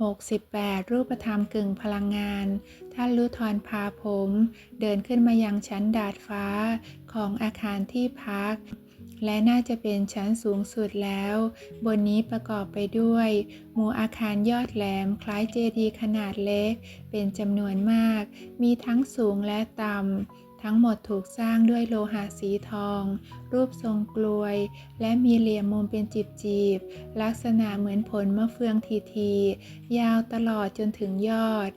68 รูปธรรมกึ่งพลังงาน ท่านลุทรพาผม เดินขึ้นมายังชั้นดาดฟ้าของอาคารที่พัก และน่าจะเป็นชั้นสูงสุดแล้ว บนนี้ประกอบไปด้วยหมู่อาคารยอดแหลมคล้ายเจดีย์ขนาดเล็ก เป็นจำนวนมาก มีทั้งสูงและต่ำ ทั้งหมดถูกสร้างด้วยโลหะสีทอง รูปทรงกลวย และมีเหลี่ยมมุมเป็นจีบๆลักษณะเหมือนผลมะเฟืองทีๆยาวตลอดจนถึงยอด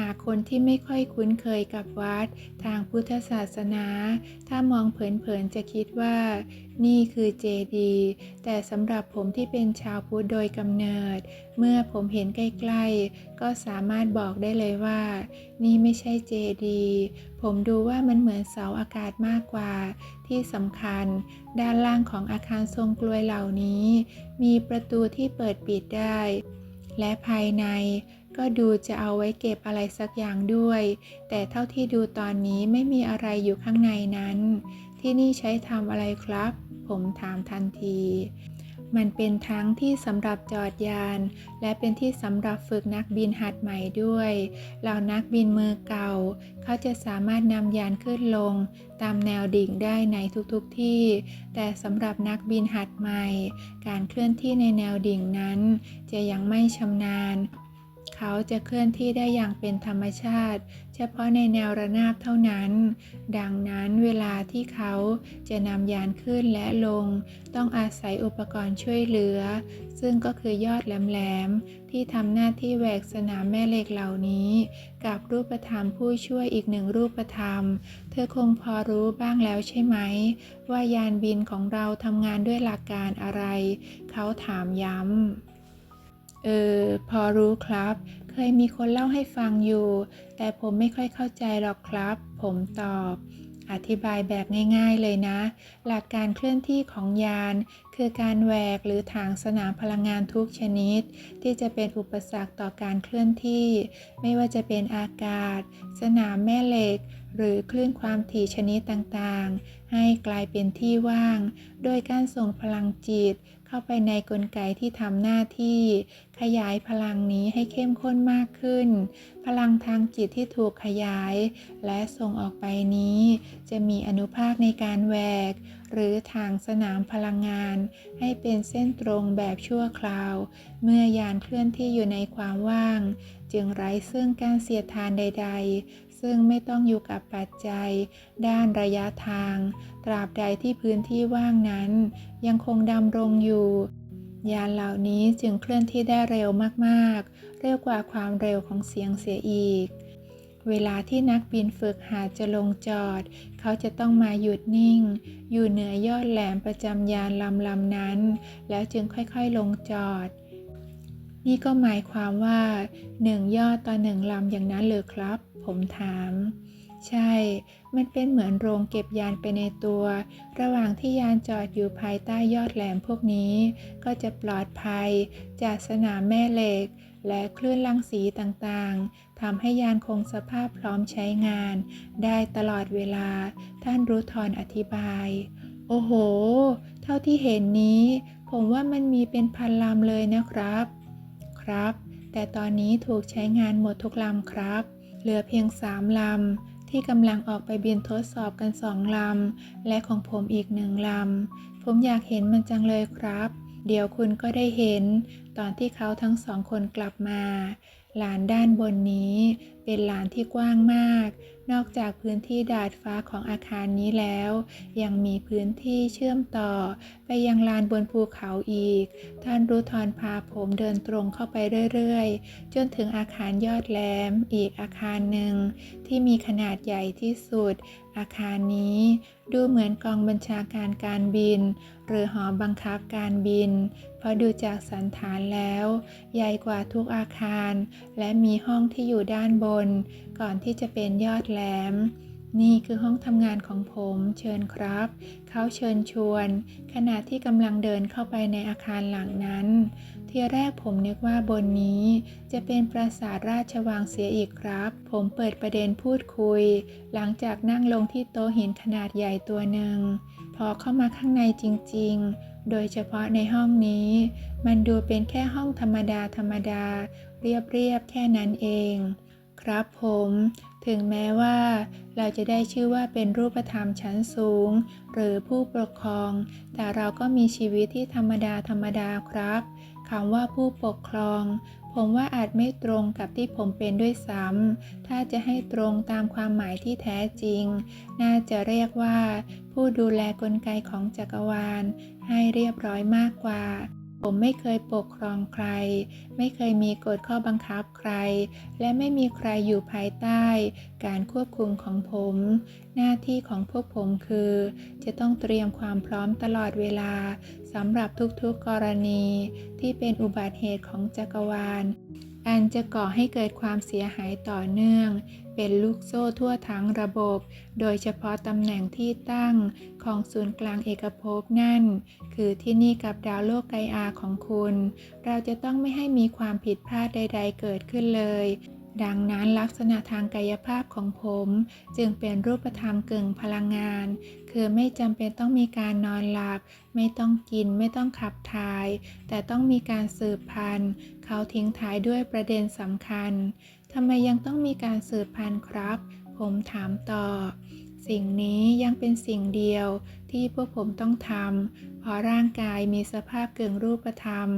หากคนที่ไม่ค่อยคุ้นเคยกับวัด ทางพุทธศาสนา ถ้ามองเผินๆจะคิดว่า นี่คือเจดีย์แต่สำหรับผมที่เป็นชาวพุทธโดยกำเนิด เมื่อผมเห็นใกล้ๆ ก็สามารถบอกได้เลยว่า นี่ไม่ใช่เจดีย์ผมดูว่ามันเหมือนเสาอากาศมากกว่า ที่สำคัญ ด้านล่างของอาคารทรงกลวยเหล่านี้ มีประตูที่เปิดปิดได้ และภายใน ก็ดูจะเอาไว้เก็บอะไรสักอย่างด้วย แต่เท่าที่ดูตอนนี้ไม่มีอะไรอยู่ข้างในนั้น ที่นี่ใช้ทำอะไรครับ ผมถามทันที มันเป็นทั้งที่สำหรับจอดยาน และเป็นที่สำหรับฝึกนักบินหัดใหม่ด้วย เหล่านักบินมือเก่า เขาจะสามารถนำยานขึ้นลง ตามแนวดิ่งได้ในทุกๆทที่ แต่สำหรับนักบินหัดใหม่ การเคลื่อนที่ในแนวดิ่งนั้น จะยังไม่ชำนาญ เขาจะเคลื่อนที่ได้อย่างเป็นธรรมชาติ เฉพาะในแนวระนาบเท่านั้น ดังนั้นเวลาที่เขาจะนำยานขึ้นและลง ต้องอาศัยอุปกรณ์ช่วยเหลือ ซึ่งก็คือยอดแหลมๆที่ทำหน้าที่แหวกสนามแม่เหล็กเหล่านี้ กับรูปธรรมผู้ช่วยอีกหนึ่งรูปธรรม เธอคงพอรู้บ้างแล้วใช่ไหม ว่ายานบินของเราทำงานด้วยหลักการอะไร เขาถามย้ำ เออ พอรู้ครับ เคยมีคนเล่าให้ฟังอยู่ แต่ผมไม่ค่อยเข้าใจหรอกครับ ผมตอบ อธิบายแบบง่ายๆเลยนะ หลักการเคลื่อนที่ของยาน คือการแหวกหรือถางสนามพลังงานทุกชนิด ที่จะเป็นอุปสรรคต่อการเคลื่อนที่ ไม่ว่าจะเป็นอากาศ สนามแม่เหล็ก หรือคลื่นความถี่ชนิดต่างๆ ให้กลายเป็นที่ว่าง โดยการส่งพลังจิต เข้าไปในกลไกที่ทำหน้าที่ขยายพลังนี้ให้เข้มข้นมากขึ้น พลังทางจิตที่ถูกขยาย และส่งออกไปนี้ จะมีอนุภาคในการแหวก หรือทางสนามพลังงาน ให้เป็นเส้นตรงแบบชั่วคราว เมื่อยานเคลื่อนที่อยู่ในความว่าง จึงไร้ซึ่งการเสียดทานใด ๆ ซึ่งไม่ต้องอยู่กับปัจจัย ด้านระยะทาง ตราบใดที่พื้นที่ว่างนั้น ยังคงดำรงอยู่ ยานเหล่านี้จึงเคลื่อนที่ได้เร็วมากๆ เร็วกว่าความเร็วของเสียงเสียอีกเวลาที่นักบินฝึกหัดจะลงจอด เขาจะต้องมาหยุดนิ่ง อยู่เหนือยอดแหลมประจำยานลำลำนั้น แล้วจึงค่อยๆลงจอด นี่ก็หมายความว่าหนึ่งยอดต่อหนึ่งลำอย่างนั้นเลยครับ ผมถาม ใช่ มันเป็นเหมือนโรงเก็บยานไปในตัว ระหว่างที่ยานจอดอยู่ภายใต้ยอดแหลมพวกนี้ ก็จะปลอดภัย จากสนามแม่เหล็ก และคลื่นรังสีต่างๆทำให้ยานคงสภาพพร้อมใช้งาน ได้ตลอดเวลา ท่านรู้ทอนอธิบาย โอ้โห เท่าที่เห็นนี้ ผมว่ามันมีเป็นพันลำเลยนะครับ ครับ แต่ตอนนี้ถูกใช้งานหมดทุกลำครับ เหลือเพียงสามลำ ที่กำลังออกไปบินทดสอบกันสองลำ และของผมอีกหนึ่งลำ ผมอยากเห็นมันจังเลยครับ เดี๋ยวคุณก็ได้เห็น ตอนที่เขาทั้งสองคนกลับมา ลานด้านบนนี้เป็นลานที่กว้างมาก นอกจากพื้นที่ดาดฟ้าของอาคารนี้แล้ว ยังมีพื้นที่เชื่อมต่อ ไปยังลานบนภูเขาอีก ท่านรูทอนพาผมเดินตรงเข้าไปเรื่อยๆ จนถึงอาคารยอดแหลมอีกอาคารหนึ่ง ที่มีขนาดใหญ่ที่สุด อาคารนี้ ดูเหมือนกองบัญชาการการบิน หรือหอบังคับการบิน เพราะดูจากสันฐานแล้ว ใหญ่กว่าทุกอาคาร และมีห้องที่อยู่ด้านบน ก่อนที่จะเป็นยอดแหลม นี่คือห้องทำงานของผมเชิญครับ เขาเชิญชวน ขณะที่กำลังเดินเข้าไปในอาคารหลังนั้น ทีแรกผมนึกว่าบนนี้จะเป็นปราสาทราชวังเสียอีกครับ ผมเปิดประเด็นพูดคุย หลังจากนั่งลงที่โต๊ะหินขนาดใหญ่ตัวหนึ่งพอเข้ามาข้างในจริง ๆ โดยเฉพาะในห้องนี้ มันดูเป็นแค่ห้องธรรมดาธรรมดา เรียบๆแค่นั้นเอง ครับผม ถึงแม้ว่า เราจะได้ชื่อว่าเป็นรูปธรรมชั้นสูง หรือผู้ปกครอง แต่เราก็มีชีวิตที่ธรรมดาธรรมดาครับ คำว่าผู้ปกครอง ผมว่าอาจไม่ตรงกับที่ผมเป็นด้วยซ้ำ ถ้าจะให้ตรงตามความหมายที่แท้จริง น่าจะเรียกว่า ผู้ดูแลกลไกของจักรวาล ให้เรียบร้อยมากกว่า ผมไม่เคยปกครองใคร ไม่เคยมีกฎข้อบังคับใคร และไม่มีใครอยู่ภายใต้ การควบคุมของผม หน้าที่ของพวกผมคือ จะต้องเตรียมความพร้อมตลอดเวลาสำหรับทุกๆกรณีที่เป็นอุบัติเหตุของจักรวาลอันจะก่อให้เกิดความเสียหายต่อเนื่อง เป็นลูกโซ่ทั่วทั้งระบบ โดยเฉพาะตำแหน่งที่ตั้งของศูนย์กลางเอกภพนั่น คือที่นี่กับดาวโลกไกอาของคุณ เราจะต้องไม่ให้มีความผิดพลาดใด ๆ เกิดขึ้นเลย ดังนั้นลักษณะทางกายภาพของผมจึงเป็นรูปธรรมกึ่งพลังงาน คือไม่จำเป็นต้องมีการนอนหลับ ไม่ต้องกินไม่ต้องขับถ่าย แต่ต้องมีการสืบพันธุ์ เขาทิ้งท้ายด้วยประเด็นสำคัญทำไมยังต้องมีการสืบพันธุ์ครับ ผมถามต่อ สิ่งนี้ยังเป็นสิ่งเดียวที่พวกผมต้องทำเพราะร่างกายมีสภาพเกึ่งรูปธรรม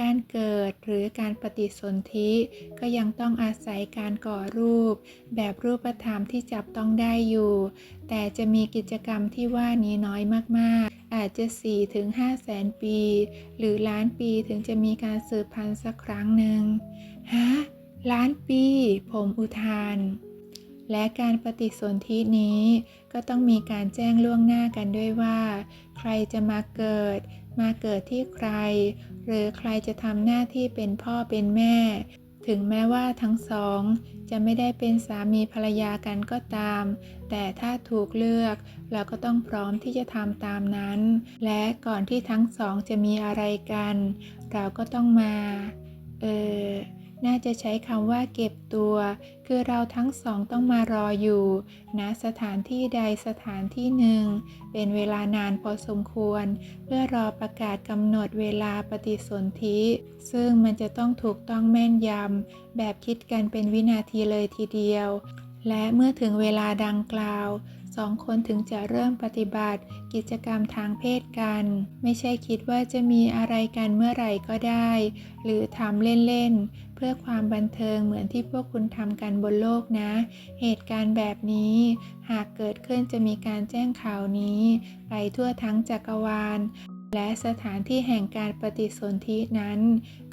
การเกิดหรือการปฏิสนธิก็ยังต้องอาศัยการก่อรูป แบบรูปธรรมที่จับต้องได้อยู่ แต่จะมีกิจกรรมที่ว่านี้น้อยมากๆ อาจจะ4-5แสนปี หรือล้านปีถึงจะมีการสืบพันธุ์สักครั้งหนึ่งฮะล้านปี ผมอุทาน และการปฏิสนธินี้ ก็ต้องมีการแจ้งล่วงหน้ากันด้วยว่า ใครจะมาเกิด มาเกิดที่ใคร หรือใครจะทำหน้าที่เป็นพ่อเป็นแม่ ถึงแม้ว่าทั้งสอง จะไม่ได้เป็นสามีภรรยากันก็ตาม แต่ถ้าถูกเลือก เราก็ต้องพร้อมที่จะทำตามนั้น และก่อนที่ทั้งสองจะมีอะไรกัน เราก็ต้องมา เออ น่าจะใช้คำว่าเก็บตัว คือเราทั้งสองต้องมารออยู่ณสถานที่ใดสถานที่หนึ่ง เป็นเวลานานพอสมควร เพื่อรอประกาศกำหนดเวลาปฏิสนธิ ซึ่งมันจะต้องถูกต้องแม่นยำแบบคิดกันเป็นวินาทีเลยทีเดียว และเมื่อถึงเวลาดังกล่าว สองคนถึงจะเริ่มปฏิบัติ กิจกรรมทางเพศกัน ไม่ใช่คิดว่าจะมีอะไรกันเมื่อไหร่ก็ได้ หรือทำเล่นๆ เพื่อความบันเทิงเหมือนที่พวกคุณทำกันบนโลกนะ เหตุการณ์แบบนี้ หากเกิดขึ้นจะมีการแจ้งข่าวนี้ ไปทั่วทั้งจักรวาลและสถานที่แห่งการปฏิสนธินั้น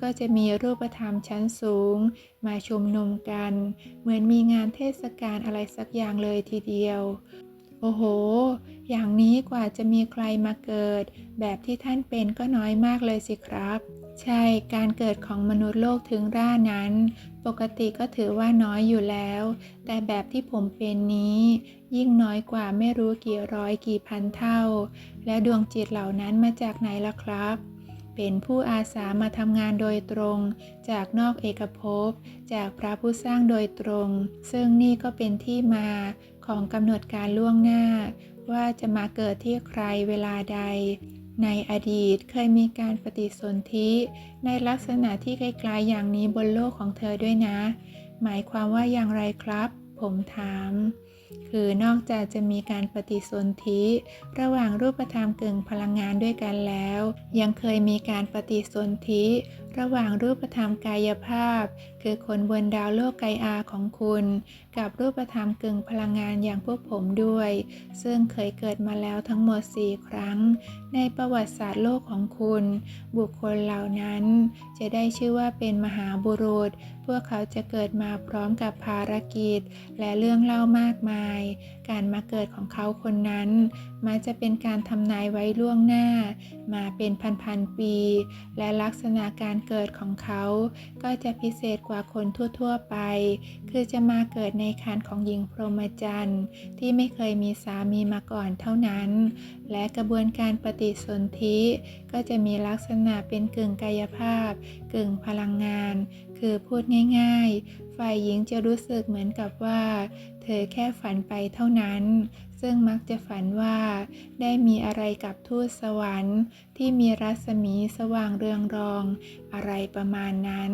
ก็จะมีรูปธรรมชั้นสูง มาชุมนุมกัน เหมือนมีงานเทศกาลอะไรสักอย่างเลยทีเดียว โอ้โห อย่างนี้กว่าจะมีใครมาเกิด แบบที่ท่านเป็นก็น้อยมากเลยสิครับ ใช่ การเกิดของมนุษย์โลกถึงร่านั้น ปกติก็ถือว่าน้อยอยู่แล้ว แต่แบบที่ผมเป็นนี้ ยิ่งน้อยกว่าไม่รู้กี่ร้อยกี่พันเท่า และดวงจิตเหล่านั้นมาจากไหนล่ะครับ เป็นผู้อาสามาทำงานโดยตรง จากนอกเอกภพ จากพระผู้สร้างโดยตรง ซึ่งนี่ก็เป็นที่มาของกำหนดการล่วงหน้า ว่าจะมาเกิดที่ใครเวลาใด ในอดีตเคยมีการปฏิสนธิในลักษณะที่คล้ายๆอย่างนี้บนโลกของเธอด้วยนะ หมายความว่าอย่างไรครับ ผมถาม คือนอกจากจะมีการปฏิสนธิระหว่างรูปธรรมกึ่งพลังงานด้วยกันแล้ว ยังเคยมีการปฏิสนธิระหว่างรูปธรรมกายภาพ คือคนบนดาวโลกไกอาของคุณ กับรูปธรรมกึ่งพลังงานอย่างพวกผมด้วย ซึ่งเคยเกิดมาแล้วทั้งหมด 4 ครั้ง ในประวัติศาสตร์โลกของคุณ บุคคลเหล่านั้น จะได้ชื่อว่าเป็นมหาบุรุษ พวกเขาจะเกิดมาพร้อมกับภารกิจ และเรื่องเล่ามากมาย การมาเกิดของเขาคนนั้นมักจะเป็นการทำนายไว้ล่วงหน้า มาเป็นพันๆปี และลักษณะการเกิดของเขาก็จะพิเศษกว่าว่าคนทั่วๆไป คือจะมาเกิดในคันของหญิงพรหมจรรย์ ที่ไม่เคยมีสามีมาก่อนเท่านั้น และกระบวนการปฏิสนธิก็จะมีลักษณะเป็นกึ่งกายภาพ กึ่งพลังงาน คือพูดง่ายๆ ฝ่ายหญิงจะรู้สึกเหมือนกับว่า เธอแค่ฝันไปเท่านั้น ซึ่งมักจะฝันว่าได้มีอะไรกับทูตสวรรค์ ที่มีรัศมีสว่างเรืองรอง อะไรประมาณนั้น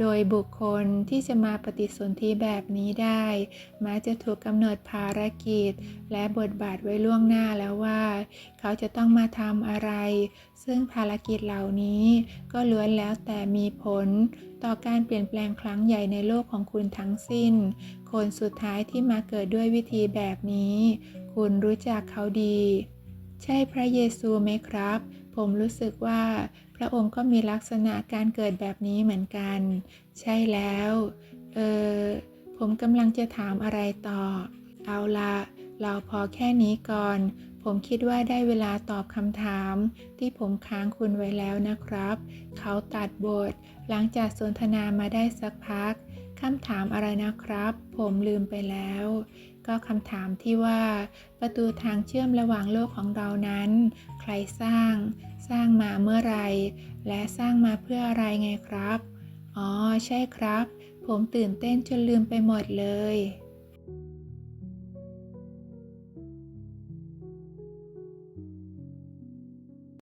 โดยบุคคลที่จะมาปฏิสนธิแบบนี้ได้มักจะถูกกำหนดภารกิจ และบทบาทไว้ล่วงหน้าแล้วว่า เขาจะต้องมาทำอะไร ซึ่งภารกิจเหล่านี้ก็ล้วนแล้วแต่มีผล ต่อการเปลี่ยนแปลงครั้งใหญ่ในโลกของคุณทั้งสิ้น คนสุดท้ายที่มาเกิดด้วยวิธีแบบนี้ คุณรู้จักเขาดี ใช่พระเยซูไหมครับ ผมรู้สึกว่า พระองค์ก็มีลักษณะการเกิดแบบนี้เหมือนกัน ใช่แล้ว เออ ผมกำลังจะถามอะไรต่อ เอาละเราพอแค่นี้ก่อน ผมคิดว่าได้เวลาตอบคำถาม ที่ผมค้างคุณไว้แล้วนะครับ เขาตัดบท หลังจากสนทนามาได้สักพักคำถามอะไรนะครับ ผมลืมไปแล้ว ก็คำถามที่ว่า ประตูทางเชื่อมระหว่างโลกของเรานั้น ใครสร้าง สร้างมาเมื่อไรและสร้างมาเพื่ออะไรไงครับ อ๋อ ใช่ครับ ผมตื่นเต้นจนลืมไปหมดเลย